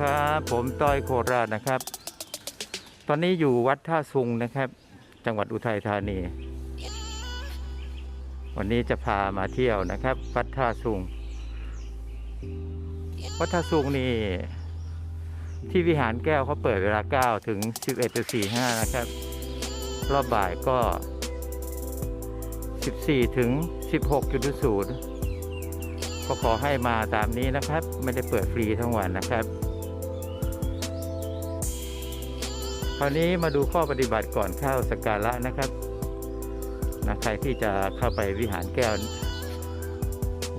ครับ ผมต้อยโคราชนะครับ ตอนนี้อยู่วัดท่าซุงนะครับ จังหวัดอุทัยธานี วันนี้จะพามาเที่ยวนะครับ วัดท่าซุง วัดท่าซุงนี่ ที่วิหารแก้วเขาเปิดเวลา 9 ถึง 11.45 นะครับ รอบบ่ายก็ 14 ถึง 16.0ก็ขอให้มาตามนี้นะครับ ไม่ได้เปิดฟรีทั้งวันนะครับ คราวนี้มาดูข้อปฏิบัติก่อนเข้าสกการะนะครับนะใครที่จะเข้าไปวิหารแก้ว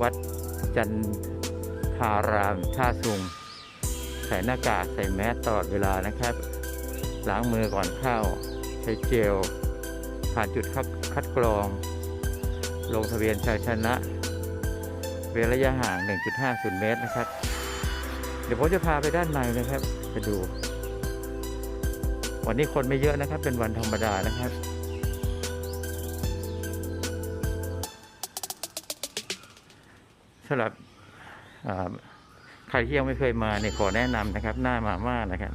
วัดจันทารามท่าซุงใส่หน้ากากใส่แมสตลอดเวลานะครับ ล้างมือก่อนเข้า ใช้เจล ผ่านจุดคัดคัดกรอง ลงทะเบียนชัยชนะ เว้นระยะห่าง 1.50 เมตรนะครับ เดี๋ยวผมจะพาไปด้านในนะครับ ไปดู วันนี้คนไม่เยอะนะครับ เป็นวันธรรมดานะครับสำหรับใครที่ยังไม่เคยมาเนี่ยขอแนะนำนะครับ หน้ามามากนะครับ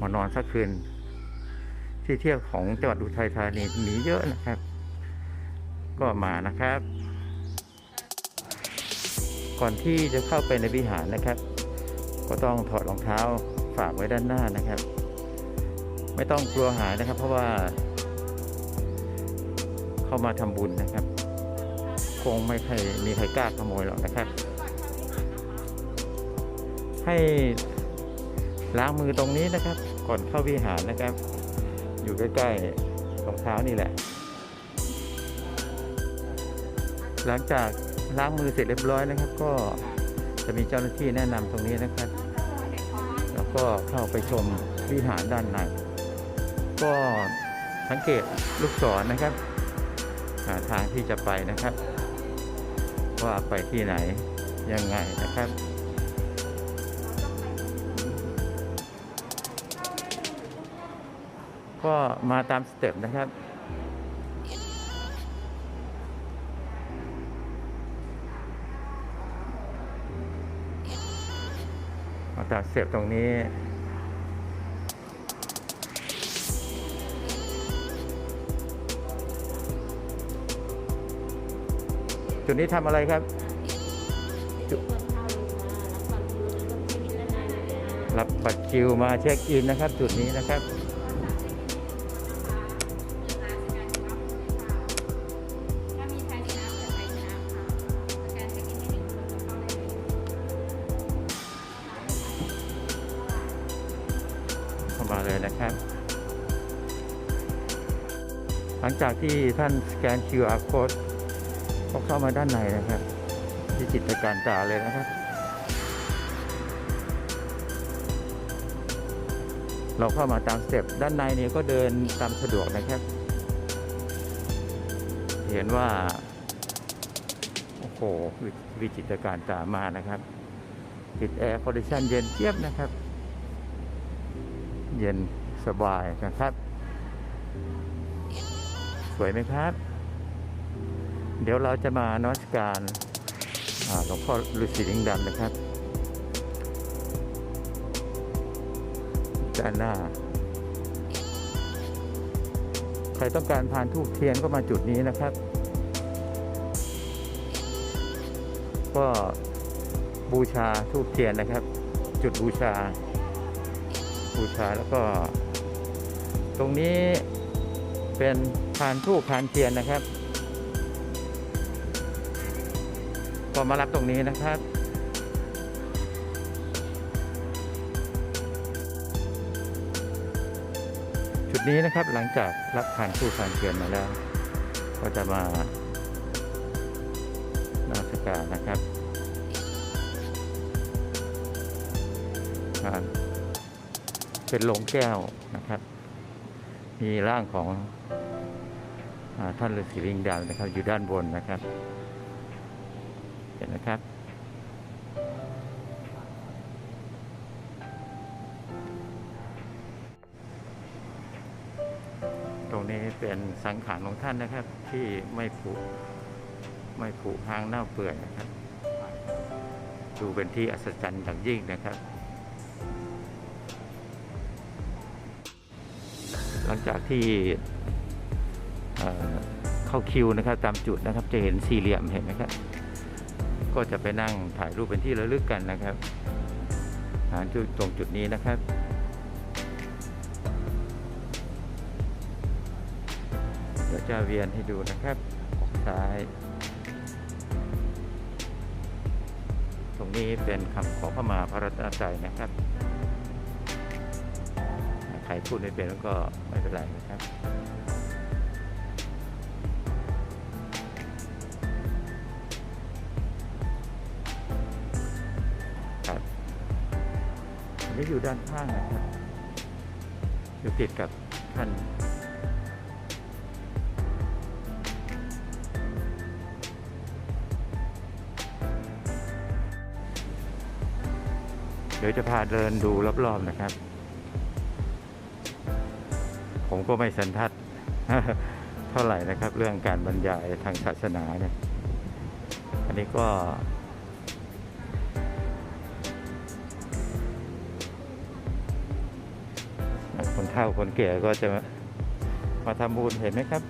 มานอนสักคืน ที่เที่ยวของจังหวัดอุทัยธานีมีเยอะนะครับ ก็มานะครับ ก่อนที่จะเข้าไปในวิหารนะครับ ก็ต้องถอดรองเท้าฝากไว้ด้านหน้านะครับ ไม่ต้องกลัวหายนะครับ เพราะว่าเข้ามาทำบุญนะครับ คงไม่ใครมีใครกล้าขโมยหรอกนะครับ ให้ล้างมือตรงนี้นะครับ ก่อนเข้าวิหารนะครับ อยู่ใกล้ๆรองเท้านี่แหละ หลังจากล้างมือเสร็จเรียบร้อยนะครับ ก็จะมีเจ้าหน้าที่แนะนำตรงนี้นะครับ แล้วก็เข้าไปชมวิหารด้านใน ก็สังเกตลูกศรนะครับหาทางที่จะไปนะครับ ว่าไปที่ไหนยังไงนะครับก็มาตามสเต็ปนะครับ มาตัดเสียบตรงนี้ จุดนี้ทำอะไรครับ รับบัตรคิวมาเช็คอินนะครับ จุดนี้นะครับถ้ามีภายในน้ำเปิดไฟในน้ำค่ะสแกนเช็คอินให้หนึ่งคนก็เข้าได้เลยเข้ามาเลยนะครับ หลังจากที่ท่านสแกน QR code ก็เข้ามาด้านในนะครับที่จิตรการตาเลยนะครับ เราเข้ามาตามสเต็ปด้านในนี้ก็เดินตามสะดวกนะครับ เห็นว่า โอ้โหวิวิจิตรการตามานะครับ ติดแอร์คอนดิชันเย็นเจี๊ยบนะครับ เย็นสบายนะครับ สวยไหมครับ เดี๋ยวเราจะมานมัสการหลวงพ่อฤาษีลิงดำนะครับ ด้านหน้า ใครต้องการพานทูกเทียนก็มาจุดนี้นะครับ ก็บูชาทูกเทียนนะครับ จุดบูชา บูชาแล้วก็ ตรงนี้เป็นพานทูบพานเทียนนะครับ ก็มารับตรงนี้นะครับจุดนี้นะครับหลังจากรับพานทูบพานเทียนมาแล้ว ก็จะมานมัสการนะครับเป็นโลงแก้วนะครับ มีร่างของอท่านฤาษีลิงดำนะครับ อยู่ด้านบนนะครับ นะครับ ตรงนี้เป็นสังขารของท่านนะครับ ที่ไม่ผุไม่ผุพังเน่าเปื่อยนะครับ ดูเป็นที่อัศจรรย์อย่างยิ่งนะครับหลังจากที่เข้าคิวนะครับ ตามจุดนะครับจะเห็นสี่เหลี่ยมเห็นไหมครับ ก็จะไปนั่งถ่ายรูปเป็นที่ระลึกกันนะครับหาจุดตรงจุดนี้นะครับเดี๋ยวจะเวียนให้ดูนะครับออกซ้าย ตรงนี้เป็นคำขอเข้ามาพระรัตนตรัยนะครับใครพูดไม่เป็นก็ไม่เป็นไรนะครับ อันนี้อยู่ด้านข้างนะครับอยู่ติดกับท่านเดี๋ยวจะพาเดินดูรอบๆนะครับ ผมก็ไม่สันทัดเท่าไหร่นะครับ เรื่องการบรรยายทางศาสนาเนี่ย อันนี้ก็ เฒ่าคนแก่ก็จะมามาทำบุญเห็นไหมครับ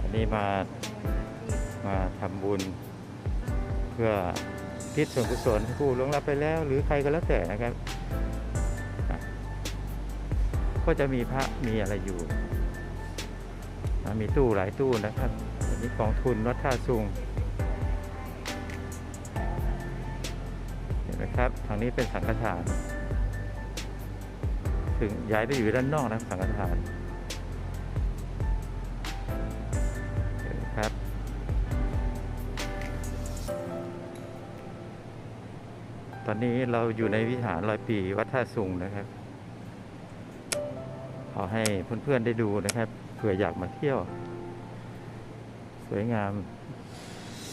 อันนี้มามาทำบุญ เพื่อคิดส่วนกุศลผู้ล่วงลับไปแล้ว หรือใครก็แล้วแต่นะครับ ก็จะมีพระมีอะไรอยู่ มีตู้หลายตู้นะครับอันนี้กองทุนวัดท่าซุงเห็นไหมครับทางนี้เป็นสังฆทาน ถึงย้ายไปอยู่ด้านนอกนะสังฆทานครับตอนนี้เราอยู่ในวิหารลอยปีวัดท่าสุงนะครับขอให้เพื่อนๆได้ดูนะครับเผื่ออยากมาเที่ยว สวยงาม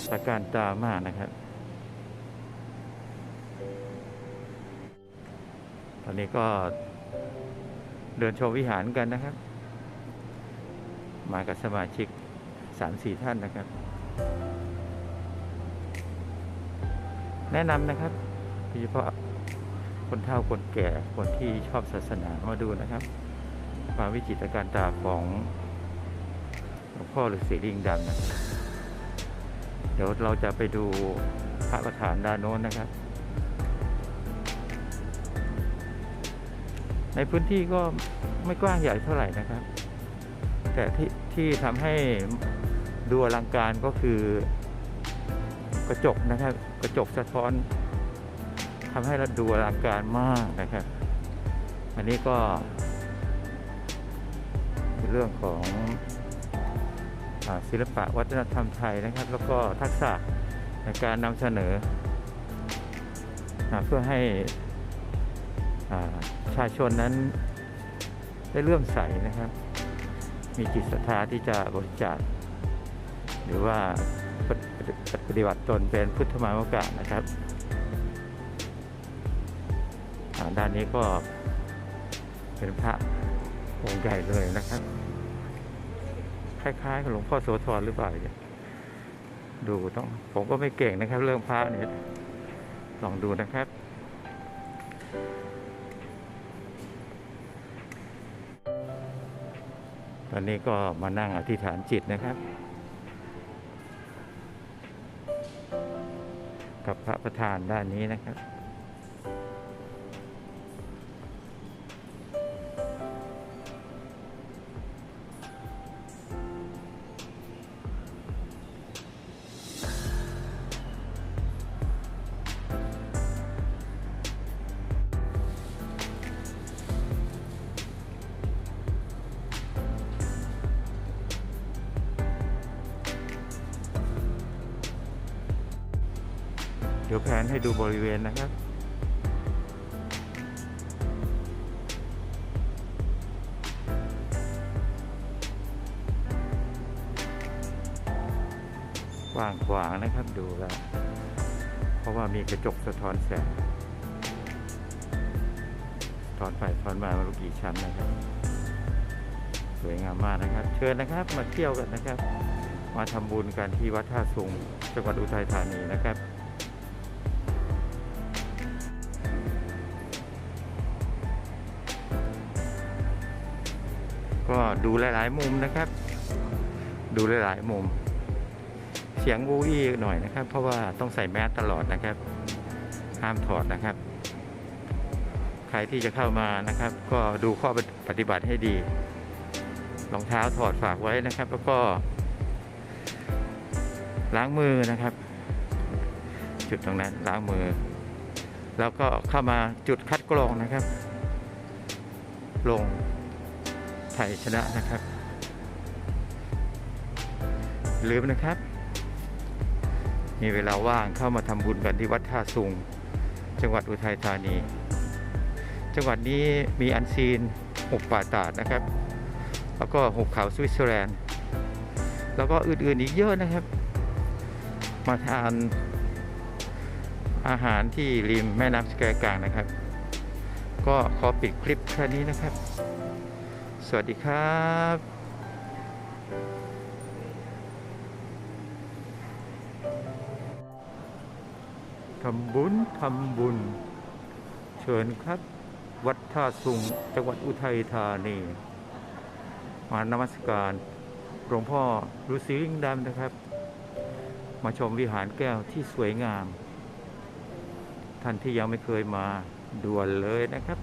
ตระการตามากนะครับ ตอนนี้ก็ เดินชมวิหารกันนะครับ มากับสมาชิกสามสี่ท่านนะครับ แนะนำนะครับโดยเฉพาะคนเฒ่าคนแก่คนที่ชอบศาสนามาดูนะครับ ความวิจิตรการตาของหลวงพ่อฤาษีลิงดำนะเดี๋ยวเราจะไปดูพระประธานด้านโน้นนะครับ ในพื้นที่ก็ไม่กว้างใหญ่เท่าไหร่นะครับ แต่ที่ที่ทำให้ดูอลังการก็คือกระจกนะครับกระจกสะท้อนทำให้เราดูอลังการมากนะครับ อันนี้ก็เป็นเรื่องของศิลปะวัฒนธรรมไทยนะครับ แล้วก็ทักษะในการนำเสนอเพื่อให้ ประชาชนนั้นได้เลื่อมใสนะครับ มีจิตศรัทธาที่จะบริจาคหรือว่าปฏิปฏิบัติตนเป็นพุทธมามกะนะครับด้านนี้ก็เป็นพระองค์ใหญ่เลยนะครับ คล้ายๆกับหลวงพ่อโสธรหรือเปล่าเนี่ยดูต้องผมก็ไม่เก่งนะครับ เรื่องพระเนี่ยลองดูนะครับ ตอนนี้ก็มานั่งอธิษฐานจิตนะครับ กับพระประธานด้านนี้นะครับ ดี๋ยวแผนให้ดูบริเวณนะครับ กว้างขวางนะครับดูแล้ว เพราะว่ามีกระจกสะท้อนแสงสะท้อนไปสะท้อนมาไม่รู้กี่ชั้นนะครับ สวยงามมากนะครับ เชิญนะครับมาเที่ยวกันนะครับ มาทำบุญกันที่วัดท่าสุงจังหวัดอุทัยธานีนะครับ ดูหลาย ๆ มุมนะครับ ดูหลาย ๆ มุม เสียงอูอี้หน่อยนะครับ เพราะว่าต้องใส่แมสตลอดนะครับ ห้ามถอดนะครับ ใครที่จะเข้ามานะครับ ก็ดูข้อปฏิบัติให้ดีรองเท้าถอดฝากไว้นะครับ แล้วก็ ล้างมือนะครับ จุดตรงนั้นล้างมือ แล้วก็เข้ามาจุดคัดกรองนะครับ ลง ไทยชนะนะครับลืมนะครับ มีเวลาว่างเข้ามาทำบุญกันที่วัดท่าสุง จังหวัดอุทัยธานี จังหวัดนี้มีอันซีนหุบป่าตาดนะครับ แล้วก็หุบเขาสวิตเซอร์แลนด์ แล้วก็อื่นๆอีกเยอะนะครับ มาทานอาหารที่ริมแม่น้ำสแกกลางนะครับ ก็ขอปิดคลิปแค่นี้นะครับ สวัสดีครับทำบุญ ทำบุญ เชิญครับ วัดท่าสุงจังหวัดอุทัยธานี มานมัสการหลวงพ่อฤาษีลิงดำนะครับ มาชมวิหารแก้วที่สวยงาม ท่านที่ยังไม่เคยมาด่วนเลยนะครับ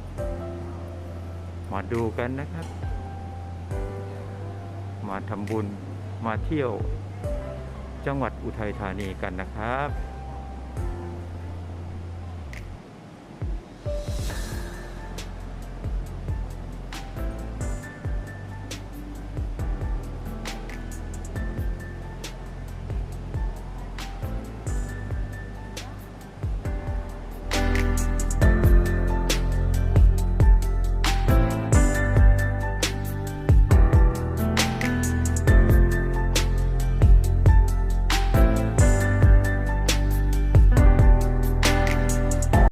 มาดูกันนะครับ มาทำบุญมาเที่ยวจังหวัดอุทัยธานีกันนะครับ